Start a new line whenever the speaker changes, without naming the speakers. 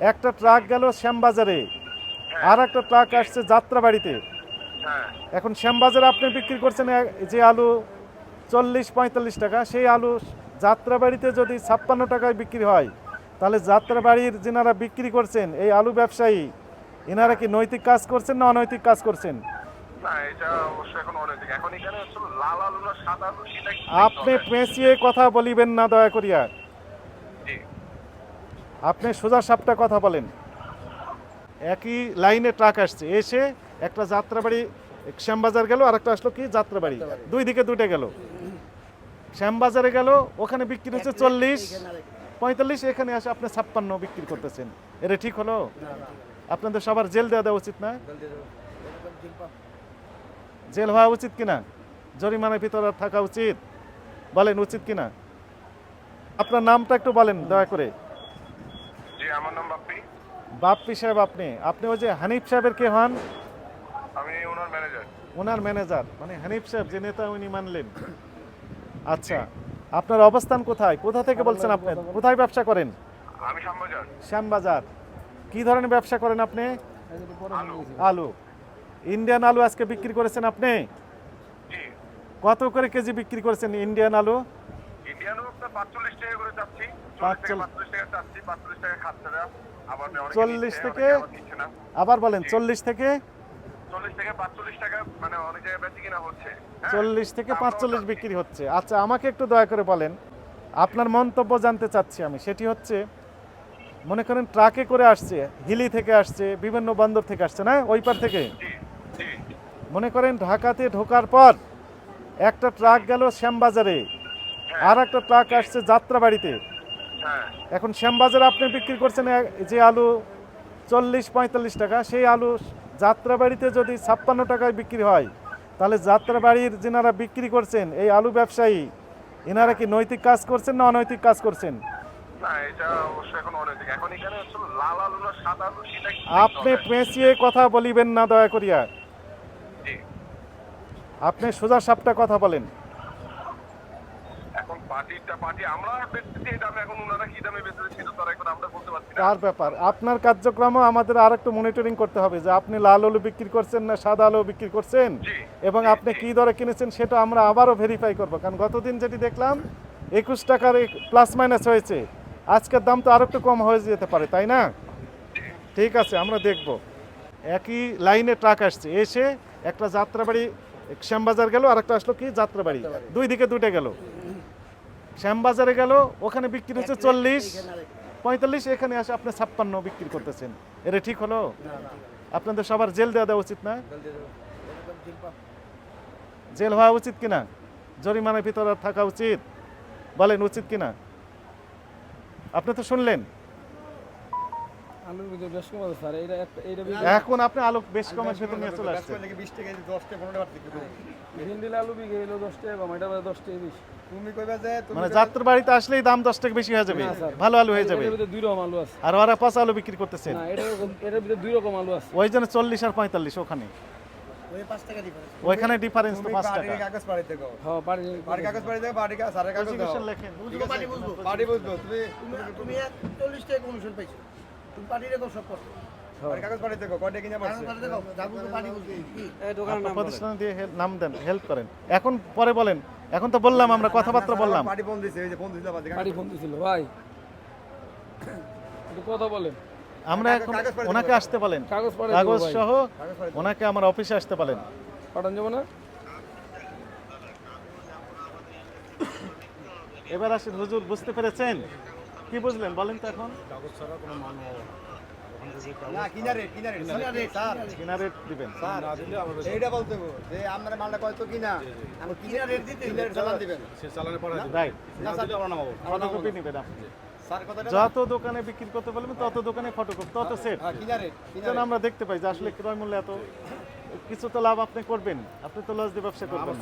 একটা ট্রাক গেল শ্যামবাজারে আর একটা ট্রাক আসছে যাত্রাবাড়িতে।
হ্যাঁ।
এখন শ্যামবাজারে আপনি বিক্রি করছেন যে আলু চল্লিশ পঁয়তাল্লিশ টাকা সেই আলু যাত্রাবাড়িতে যদি ছাপ্পান্ন টাকায় বিক্রি হয় তাহলে যাত্রাবাড়ির যেনারা বিক্রি করছেন এই আলু ব্যবসায়ী এনারা কি নৈতিক কাজ করছেন না অনৈতিক কাজ করছেন? আপনি পেঁচিয়ে কথা বলিবেন না দয়া করিয়া। আপনি সোজা সাপটা কথা বলেন। একই লাইনে ট্রাক আসছে। এসে একটা যাত্রাবাড়ি শ্যামবাজার গেল আর একটা আসলো কি? যাত্রাবাড়ি। দুই দিকে দুটো গেল। শ্যামবাজারে গেল ওখানে বিক্রি হচ্ছে চল্লিশ পঁয়তাল্লিশ এখানে আসে আপনি ছাপ্পান্ন বিক্রি করতেছেন। এটা ঠিক হলো? আপনাদের সবার জেল দেওয়া দেওয়া উচিত না? জেল হওয়া উচিত কিনা? জরিমানার ভিতরে থাকা উচিত? বলেন উচিত কিনা? আপনার নামটা একটু বলেন দয়া করে
জি আমার নাম বাপ্পি
বাপ্পি সাহেব আপনি? আপনি ওই যে হানিফ সাহেবের কে হন?
আমি ওনার ম্যানেজার
ওনার ম্যানেজার মানে হানিফ সাহেব যে নেতা উনি মানলেন। আচ্ছা আপনার অবস্থান কোথায়? কোথা থেকে বলছেন আপনি? কোথায়? ব্যবসা করেন?
আমি শ্যামবাজার।
শ্যামবাজার। কি ধরনের ব্যবসা করেন আপনি?
আলু।
ইন্ডিয়ান আলু আজকে বিক্রি করেছেন আপনি? কত করে কেজি বিক্রি করেছেন ইন্ডিয়ান আলু?
পাঁচচল্লিশ টাকা করে চাচ্ছি চল্লিশ
পাঁচচল্লিশ-
থেকে টাকা চাচ্ছি পাঁচচল্লিশ টাকা খাচ্ছে না। আবার
চল্লিশ থেকে? বলেন চল্লিশ থেকে
চল্লিশ থেকে পাঁচচল্লিশ মানে হ্যাঁ?
বিক্রি হচ্ছে। আচ্ছা আমাকে একটু দয়া করে বলেন আপনার মন্তব্য জানতে চাচ্ছি আমি। সেটি হচ্ছে মনে করেন ট্রাকে করে আসছে হিলি থেকে আসছে বিভিন্ন বন্দর থেকে আসছে না? ওই পার থেকে? মনে করেন ঢাকাতে ঢোকার পর একটা ট্রাক গেল শ্যামবাজারে। আর একটা ট্রাক আসছে যাত্রাবাড়িতে। এখন শ্যামবাজারে আপনি বিক্রি করছেন যে আলু চল্লিশ পঁয়তাল্লিশ টাকা সেই আলু যাত্রাবাড়িতে যদি ছাপ্পান্ন টাকায় বিক্রি হয় তাহলে যাত্রাবাড়ির যেনারা বিক্রি করছেন এই আলু ব্যবসায়ী এনারা কি নৈতিক কাজ করছেন না অনৈতিক কাজ করছেন? আপনি পেঁচিয়ে কথা বলিবেন না দয়া করিয়া। আপনি সোজা সাপটা কথা বলেন।
পার্টিটা পার্টি আমরা বেচতেছি এই দামে এখন ওনারা কি দামে বেচতেছে সেটা তো এখন আমরা বলতে পারছি না।
তার ব্যাপার আপনার কার্যক্রমও আমাদের আর একটু মনিটরিং করতে হবে যে আপনি লাল আলু বিক্রি করছেন না সাদা আলু বিক্রি করছেন? এবং আপনি। কি দরে কিনেছেন সেটা আমরা আবারও ভেরিফাই করব কারণ গতদিন যেটি দেখলাম একুশ টাকার প্লাস মাইনাস হয়েছে। আজকের দাম তো আরও একটু কম হয়ে যেতে পারে তাই না? ঠিক আছে আমরা দেখব। একই লাইনে ট্রাক আসছে এসে একটা যাত্রাবাড়ি শ্যামবাজার গেল আর একটা আসলো কি? যাত্রাবাড়ি। দুই দিকে দুটো গেল। শ্যামবাজারে গেল ওখানে বিক্রি হচ্ছে চল্লিশ পঁয়তাল্লিশ এখানে আসে আপনি ছাপ্পান্ন বিক্রি করতেছেন এটা ঠিক হলো আপনাদের সবার জেল দেওয়া দেওয়া উচিত না জেল হওয়া উচিত কিনা জরিমানার ভিতরে থাকা উচিত বলেন উচিত কিনা আপনি তো শুনলেন এখন আপনি আলোক বেশ কমের ভেতর নিয়ে চলে আসছেন
ভিন্ডিল আলু বিঘে এলো দশ টাকা দশ টাকা বেশি
তুমি কইবা যে তুমি
মানে যাত্রা বাড়িতে আসলেই দাম দশ টাকা বেশি হয়ে যাবে। ভালো আলু হয়ে যাবে।
দুই রকম আলু আছে।
আর ওরা পচা আলু বিক্রি করতেছেন
না এটার ভিতরে দুই রকম আলু আছে।
ওই জন্য চল্লিশ আর পঁয়তাল্লিশ ওখানে।
ওই 5 টাকা দিবা
ওইখানে ডিফারেন্স তো
তুমি
পাঁচ টাকা।
কাগজ পাড়ি দেখো
হ্যাঁ
কাগজ পাড়ি দেখো কাগজ কাগজ দাও। বুঝব। তুমি
তুমি টাকা কমিশন পাইছো। তুমি পার্টি রেখো সব করছ
প্রতিষ্ঠান দিয়ে নাম দেন হেল্প করেন। এখন পরে বলেন এখন তো বললাম আমরা কথাবার্তা বললাম।
পার্টি ফোন দিছে এই যে ফোন দিছিল
পার্টি ফোন দিছিল ভাই। কথা বলেন।
আমরা এখন ওনাকে আসতে বলেন।
কাগজ।
সহ। ওনাকে আমার অফিসে আসতে বলেন।
পাঠান যাব না?
এবার আসেন হুজুর বুঝতে পেরেছেন? কি বুঝলেন? বলেন তো এখন।
না কিনা রেট কিনা রেট কিনা রেট স্যার।
কিনা রেট দিবেন।
স্যার এইটা বলতে যে আমরা মালটা কয়তো কিনা? আমি কিনা রেট দিতে কিনা রেট চালান দিবেন
রাইট।
না স্যার।
ফটোকপি নেবেন আপনি।
স্যার কথাটা না।
যত দোকানে বিক্রি করতে বলবেন তত দোকানে ফটোকপি তত সেট
হ্যাঁ
যেন আমরা দেখতে পাই যে আসলে ক্রয় মূল্য এত কিছু তো লাভ আপনি করবেন। আপনি তো লস দিয়ে ব্যবসা করবেন।